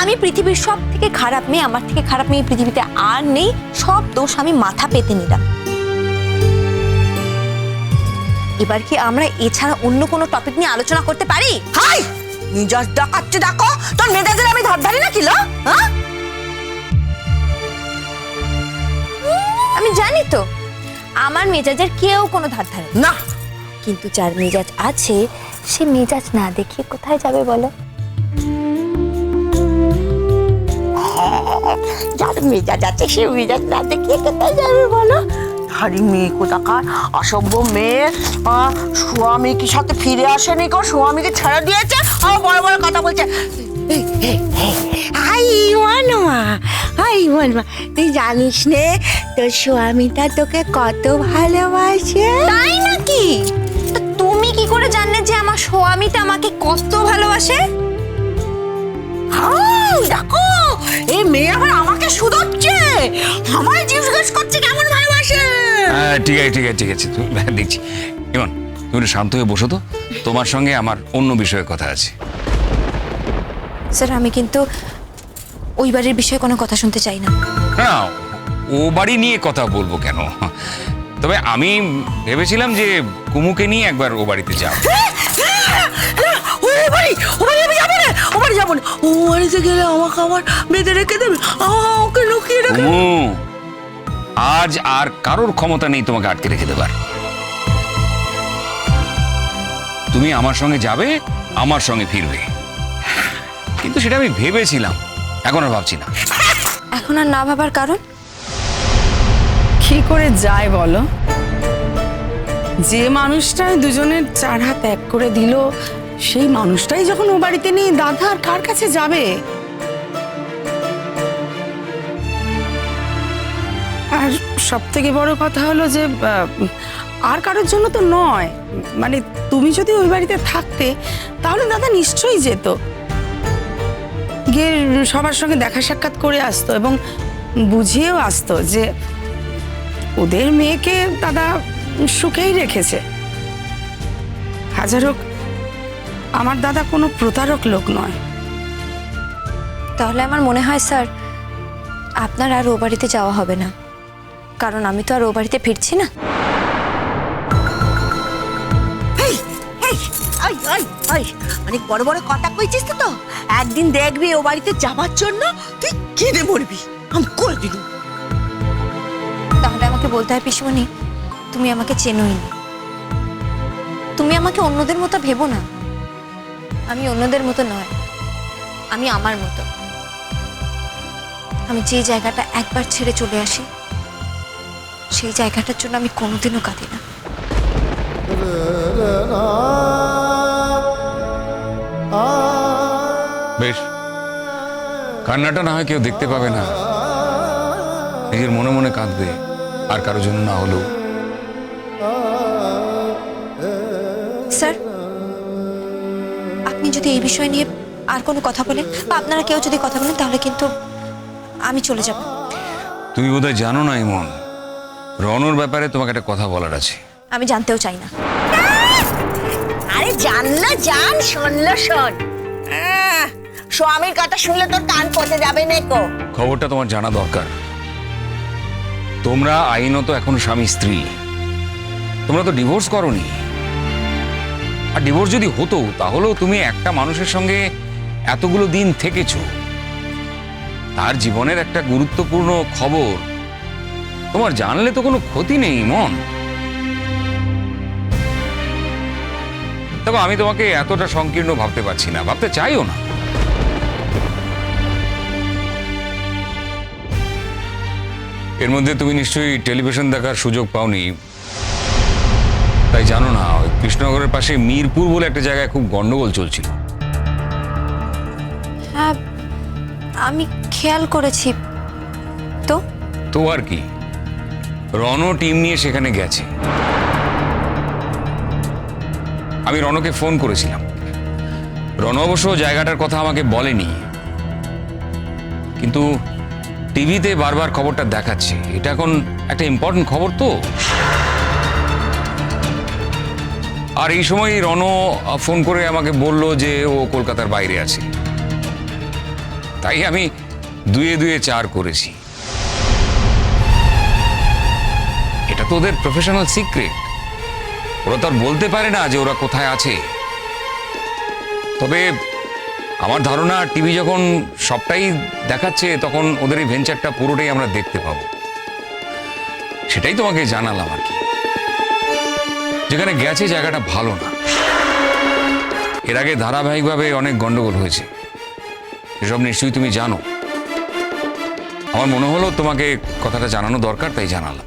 আমি পৃথিবীর সব থেকে খারাপ মেয়ে আমার থেকে খারাপ মেয়ে পৃথিবীতে আর নেই। সব দোষ আমি মাথা পেতে নিলাম। এবার কি আমরা এছাড়া অন্য কোনো টপিক নিয়ে আলোচনা করতে পারি? হাই! মিজাজ ডাকাচ্ছে ডাকো তোর মেজাজের আমি ধার ধারি না কি লো? হ্যাঁ? আমি জানি তো আমার মেজাজের কেউ কোনো ধার ধারে না। না। কিন্তু যার মেজাজ আছে সে মেজাজ না দেখিয়ে কোথায় যাবে বলো? যার মেজাজ আছে সে মেজাজ না দেখিয়ে কোথায় যাবে বলো? হারি মেয়ে কোথাকার অসভ্য মেয়ে। স্বামী সাথে ফিরে আসেনি কো স্বামীকে ছেড়ে দিয়েছে? আর বড় বড় কথা বলছে। আই আই তুই জানিস নে তোর স্বামীটা তোকে কত ভালোবাসে? তাই নাকি? তুমি কি করে জানলে যে আমার স্বামীটা আমাকে কত ভালোবাসে? দেখো এই মেয়ে আবার আমাকে শুধোচ্ছে? আমায় জিজ্ঞেস করছে কেমন ভালোবাসে। হ্যাঁ ঠিক আছে ঠিক আছে ঠিক আছে। তুমি দেখছি। ইমন তুমি শান্ত হয়ে বসো তো। তোমার সঙ্গে আমার অন্য বিষয়ে কথা আছে। স্যার আমি কিন্তু ওই বাড়ির বিষয়ে কোনো কথা শুনতে চাই না। না ও বাড়ি নিয়ে কথা বলব কেন? তবে আমি ভেবেছিলাম যে কুমুকে নিয়ে একবার ও বাড়িতে যাও ও বাড়ি ও বাড়ি যাব না। ও বাড়ি যাব না ও বাড়িতে গেলে আমাকে আমার বেঁধে রেখে দেবে? আমাকে লুকিয়ে রেখে আজ আর কারোর ক্ষমতা নেই তোমাকে আটকে রেখে দেবার। তুমি আমার সঙ্গে যাবে আমার সঙ্গে ফিরবে। কিন্তু সেটা আমি ভেবেছিলাম এখন আর ভাবছি না। এখন আর না ভাবার কারণ? কি করে যায় বলো? যে মানুষটা দুজনের চার হাত এক করে দিল সেই মানুষটাই যখন ও বাড়িতে নেই, দাদা আর কার কাছে যাবে? আর সব থেকে বড় কথা হলো যে আর কারোর জন্য তো নয়। মানে তুমি যদি ওই বাড়িতে থাকতে, তাহলে দাদা নিশ্চয়ই যেত। গিয়ে সবার সঙ্গে দেখা সাক্ষাৎ করে আসতো এবং বুঝিয়েও আসতো যে, ওদের মেয়েকে দাদা সুখেই রেখেছে। হাজার হোক আমার দাদা কোনো প্রতারক লোক নয়। তাহলে আমার মনে হয় স্যার আপনার আর ও বাড়িতে যাওয়া হবে না। কারণ আমি তো আর ও বাড়িতে ফিরছি না। এই, এই, এই, এই, এই, অনেক বড় বড় কথা কইছিস তো তো। একদিন দেখবি ও বাড়িতে যাবার জন্য তুই কেঁদে মরবি। আমি করে দিলুম। তাহলে আমাকে বলতে হয় পিসমণি তুমি আমাকে চেনোই না। তুমি আমাকে অন্যদের মতো ভেবো না। আমি অন্যদের মতো নয়, আমি আমার মতো। আমি যে জায়গাটা একবার ছেড়ে চলে আসি, সেই জায়গাটার জন্য আমি কোনোদিনও কাঁদি না। বেশ, কান্নাটা না হয় কেউ দেখতে পাবে না। নিজের মনে মনে কাঁদবে, আর কারোর জন্য না হলেও। যদি এই বিষয় নিয়ে আর কোনো কথা বলেন বা আপনারা কেউ যদি কথা বলেন তাহলে কিন্তু আমি চলে যাব। তুমি বোধহয় জানো না ইমন। রনর ব্যাপারে তোমাকে একটা কথা বলার আছে। আমি জানতেও চাই না। আরে জানলা জান শুনলো শোন। স্বামীর কথা শুনলে তোর কান পচে যাবে নেকো খবরটা তোমার জানা দরকার। তোমরা আইনত এখন স্বামী স্ত্রী। তোমরা তো ডিভোর্স করনি। আর ডিভোর্স যদি হতো, তাহলেও তুমি একটা মানুষের সঙ্গে এতগুলো দিন থেকেছো। তার জীবনের একটা গুরুত্বপূর্ণ খবর। তোমার জানলে তো কোনো ক্ষতি নেই, মন। দেখো আমি তোমাকে এতটা সংকীর্ণ ভাবতে পারছি না, ভাবতে চাইও না। এর মধ্যে তুমি নিশ্চয়ই টেলিভিশন দেখার সুযোগ পাওনি। তাই জানো না ওই কৃষ্ণনগরের পাশে মিরপুর বলে একটা জায়গায় খুব গন্ডগোল চলছিল। হ্যাঁ আমি খেয়াল করেছি। তো? তো আর কি রণ টিম নিয়ে সেখানে গেছে। আমি রণকে ফোন করেছিলাম। রণ অবশ্য জায়গাটার কথা আমাকে বলেনি। কিন্তু টিভিতে বারবার খবরটা দেখাচ্ছে। এটা এখন একটা ইম্পর্টেন্ট খবর তো। আর এই সময় রণ ফোন করে আমাকে বলল যে ও কলকাতার বাইরে আছে। তাই আমি দুয়ে দুয়ে চার করেছি। এটা তো ওদের প্রফেশনাল সিক্রেট ওরা তো আর বলতে পারে না যে ওরা কোথায় আছে। তবে আমার ধারণা, টিভি যখন সবটাই দেখাচ্ছে, তখন ওদের এই ভেঞ্চারটা পুরোটাই আমরা দেখতে পাবো। সেটাই তোমাকে জানালাম আর কি। যেখানে গেছে জায়গাটা ভালো না। এর আগে ধারাবাহিকভাবে অনেক গন্ডগোল হয়েছে। এসব নিশ্চয়ই তুমি জানো। আমার মনে হলো তোমাকে কথাটা জানানো দরকার, তাই জানালাম।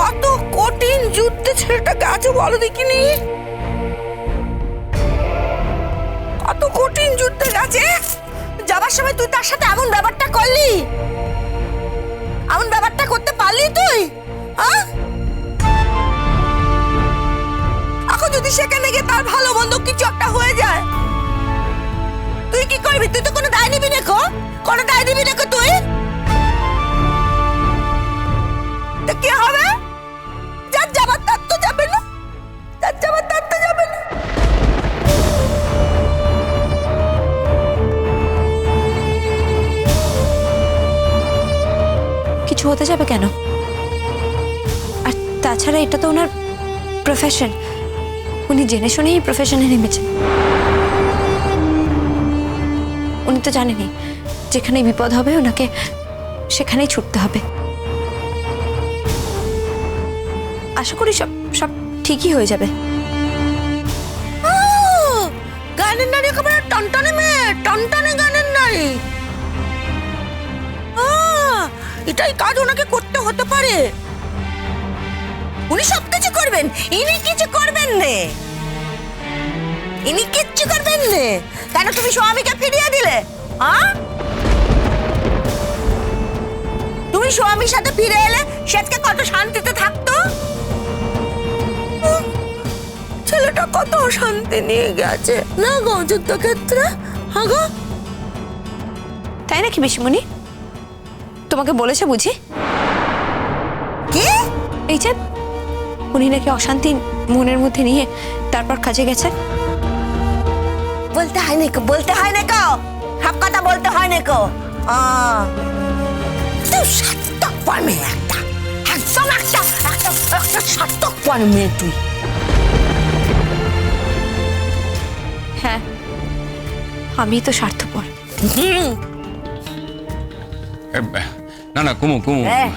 কত কঠিন যুদ্ধে ছেলেটা কত কঠিন যুদ্ধে গেছে? যাবার সময় তুই তার সাথে এমন ব্যাপারটা করলি? এমন ব্যাপারটা করতে পারলি তুই? হ্যাঁ? এখন যদি সেখানে গিয়ে তার ভালো মন্দ কিছু একটা হয়ে যায়, তুই কি করবি? তুই তো কোনো দায় নিবি না কোনো দায় নিবি না তুই? কিছু হতে যাবে কেন? আর তাছাড়া এটা তো ওনার প্রফেশন উনি জেনে শুনেই প্রফেশনে নেমেছেন। উনি তো জানেনই যেখানে বিপদ হবে ওনাকে সেখানেই ছুটতে হবে। আশা করি সব সব ঠিকই হয়ে যাবে। গানের নারী টনটনে মেয়ে টনটনে গানের নারী এটাই কাজ ওনাকে করতে হতে পারে। উনি সব কিছু করবেন, ইনি কিছু করবেন নে। ইনি কিচ্ছু করবেন নে। কেন তুমি স্বামীকে ফিরিয়ে দিলে? হ্যাঁ তুমি স্বামীর সাথে ফিরে এলে সে কত শান্তিতে থাকতো? ছেলেটা কত শান্তি নিয়ে গেছে। না গো যুদ্ধক্ষেত্রে হ্যাঁ গো। তাই নাকি বেশিমণি তোমাকে বলেছে বুঝি? কি? এই যে উনি নাকি অশান্তি মনের মধ্যে নিয়ে তারপর কাজে গেছে। বলতে হয় না কো বলতে হয় না কো সব কথা বলতে হয় না কো আহ, তুই সার্থক পর মেয়ে একটা একদম একটা একটা একটা সার্থক পর মেয়ে তুই। হ্যাঁ আমি তো স্বার্থপর। না না কুমু কুমু। হ্যাঁ।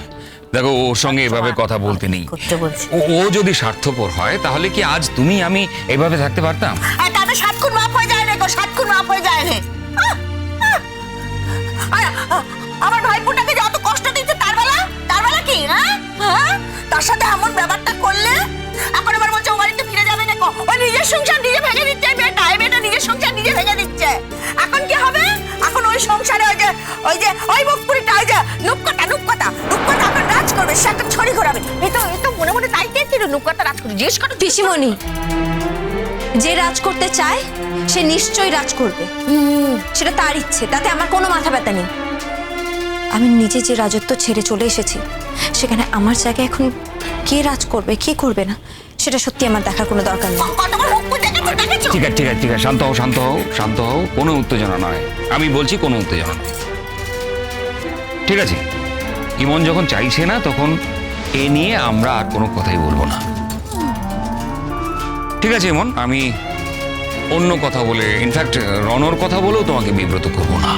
দেখো ওর সঙ্গে এভাবে কথা বলতে নেই। করতে বলছি। ও ও যদি স্বার্থপর হয় তাহলে কি আজ তুমি আমি এভাবে থাকতে পারতাম? আর তাতে সাত খুন মাফ হয়ে যায় না গো সাত খুন মাফ হয়ে যায় না আহ, আহ। আর, আহ, আমার ভাইপোটাকে যত কষ্ট দিচ্ছে তার বেলা? তার বেলা কি হ্যাঁ? হ্যাঁ? তার সাথে এমন ব্যাপারটা করলে? এখন আবার বলছে ও বাড়িতে ফিরে যাবে না ও নিজের সংসার নিজে ভেঙে দিচ্ছে এই মেয়েটা এই মেয়েটা নিজের সংসার নিজে ভেঙে দিচ্ছে। ওই সংসারে ওই যে ওই যে ওই মুখপুরিটা ওই যে নুপকটা নুপকটা নুপকটা এখন রাজ করবে সে একটা ছড়ি ঘোরাবে। এ তো এ তো মনে মনে তাই চেয়েছিল নুপকটা রাজ করবে জিজ্ঞেস করো পিসিমণি যে রাজ করতে চায় সে নিশ্চয়ই রাজ করবে। সেটা তার ইচ্ছে তাতে আমার কোনো মাথা ব্যথা নেই। আমি নিজে যে রাজত্ব ছেড়ে চলে এসেছি সেখানে আমার জায়গায় এখন কে রাজ করবে কে করবে না সেটা সত্যি আমার দেখার কোনো দরকার নেই। ঠিক আছে ঠিক আছে ঠিক আছে। শান্ত হও শান্ত হও শান্ত হও। কোনো উত্তেজনা নয়। আমি বলছি কোনো উত্তেজনা নয়। ঠিক আছে। ইমন যখন চাইছে না, তখন এ নিয়ে আমরা আর কোনো কথাই বলব না। ঠিক আছে, ইমন। আমি অন্য কথা বলে ইনফ্যাক্ট রনর কথা বলেও তোমাকে বিব্রত করব না।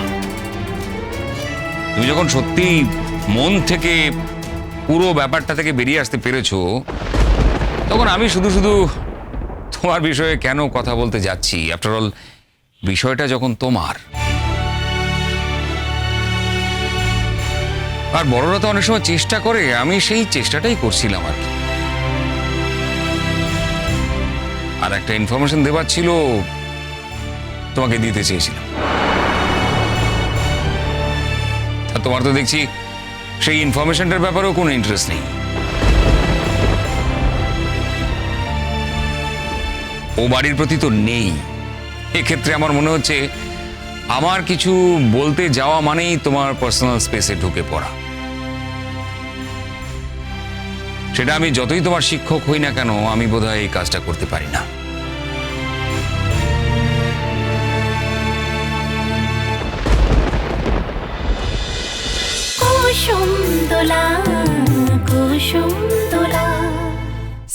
তুমি যখন সত্যি মন থেকে পুরো ব্যাপারটা থেকে বেরিয়ে আসতে পেরেছ, তখন আমি শুধু শুধু তোমার বিষয়ে কেন কথা বলতে যাচ্ছি? আফটার অল বিষয়টা যখন তোমার। আর বড়রা তো অনেক সময় চেষ্টা করে, আমি সেই চেষ্টাটাই করছিলাম আর কি। আর একটা ইনফরমেশন দেবার ছিল, তোমাকে দিতে চেয়েছিলাম। আর তোমার তো দেখছি, সেই ইনফরমেশনটার ব্যাপারেও কোনো ইন্টারেস্ট নেই। ও বাড়ির প্রতি তো নেই। এক্ষেত্রে আমার মনে হচ্ছে আমার কিছু বলতে যাওয়া মানেই তোমার পার্সোনাল স্পেসে ঢুকে পড়া। সেটা আমি যতই তোমার শিক্ষক হই না কেন, আমি বোধহয় এই কাজটা করতে পারি না। কুসুম দোলা, কুসুম